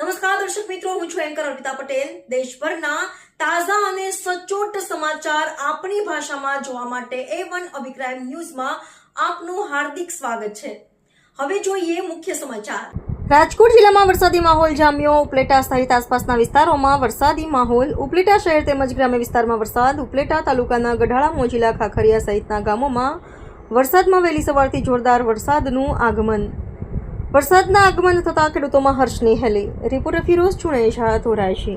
નમસ્કાર, દર્શક મિત્રો, હું છું એન્કર અર્પિતા પટેલ. દેશભરના તાજા અને સચોટ સમાચાર આપણી ભાષામાં જોવા માટે એ વન અભિપ્રાય ન્યૂઝમાં આપનું હાર્દિક સ્વાગત છે. હવે જોઈએ મુખ્ય સમાચાર. રાજકોટ જિલ્લામાં વરસાદી માહોલ જામ્યો. ઉપલેટા સહિત આસપાસના વિસ્તારોમાં વરસાદી માહોલ. ઉપલેટા શહેર તેમજ ગ્રામ્ય વિસ્તારમાં વરસાદ. ઉપલેટા તાલુકાના ગઢાળા મોજીલા ખાખરિયા સહિતના ગામોમાં વરસાદમાં વહેલી સવારથી જોરદાર વરસાદનું આગમન. વરસાદના આગમન થતાં ખેડૂતોમાં હર્ષની હેલી. રિપોર્ટર ફિરોઝ ધોરાય છે